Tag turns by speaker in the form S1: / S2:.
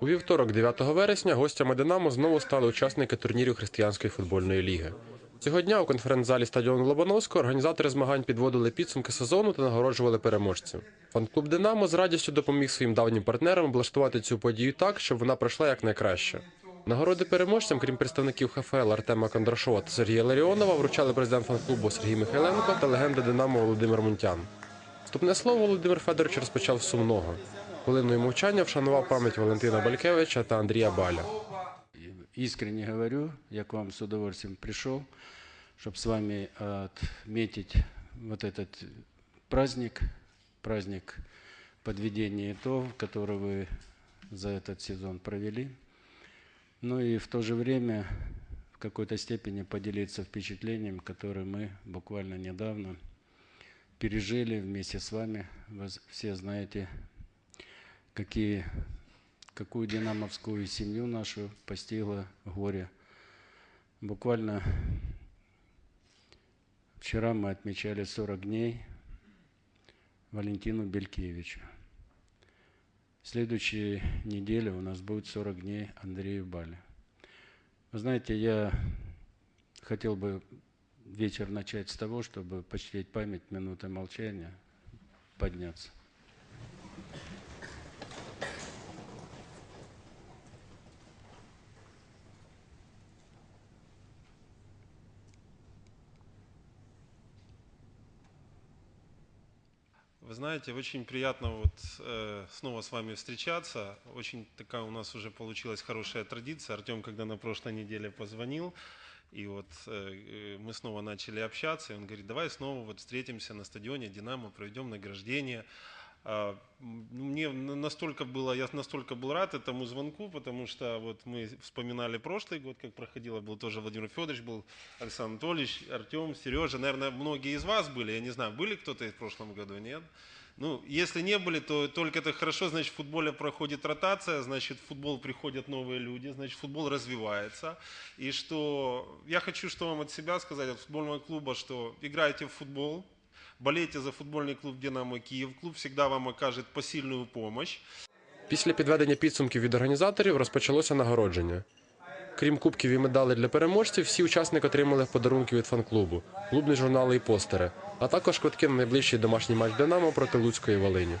S1: У вівторок, 9 вересня, гостями Динамо знову стали учасники турнірів Християнської футбольної ліги. Цього дня у конференц-залі стадіону Лобановського організатори змагань підводили підсумки сезону та нагороджували переможців. Фан-клуб Динамо з радістю допоміг своїм давнім партнерам облаштувати цю подію так, щоб вона пройшла якнайкраще. Нагороди переможцям, крім представників ХФЛ Артема Кондрашова та Сергія Ларіонова, вручали президент фан-клубу Сергій Михайленко та легенда Динамо Володимир Мунтян. Вступне слово Володимир Федорович розпочав сумного. Хвилиною мовчання вшанував пам'ять Валентина Балькевича та Андрія Баля.
S2: Искренне говорю, я к вам с удовольствием пришел, чтобы с вами отметить вот этот праздник, праздник подведения итогов, который вы за этот сезон провели. Ну и в то же время в какой-то степени поделиться впечатлением, которое мы буквально недавно пережили вместе с вами. Вы все знаете, какие какую динамовскую семью нашу постигло горе. Буквально вчера мы отмечали 40 дней Валентину Белькевичу. Следующей неделе у нас будет 40 дней Андрею Бале. Вы знаете, я хотел бы вечер начать с того, чтобы почтить память минутой молчания, подняться.
S3: Вы знаете, очень приятно вот э, снова с вами встречаться. Очень такая у нас уже получилась хорошая традиция. Артем, когда на прошлой неделе позвонил, и вот э, э, мы снова начали общаться, и он говорит, давай снова вот встретимся на стадионе Динамо, проведем награждение. А, ну, Мне на- настолько было, я настолько был рад этому звонку, потому что вот мы вспоминали прошлый год, как проходило, был тоже Владимир Федорович, был Александр Анатольевич, Артем, Сережа, наверное, многие из вас были, я не знаю, были кто-то в прошлом году, нет? Ну, если не были, то только это хорошо, значит, в футболе проходит ротация, значит, в футбол приходят новые люди, значит, футбол развивается. И что я хочу, что вам от себя сказать, от футбольного клуба, что играйте в футбол, болейте за футбольний клуб «Динамо Київ». клуб завжди вам окаже посильну допомогу.
S1: Після підведення підсумків від організаторів розпочалося нагородження. Крім кубків і медалей для переможців, всі учасники отримали подарунки від фан-клубу, клубні журнали і постери, а також квитки на найближчий домашній матч Динамо проти Луцької Волині.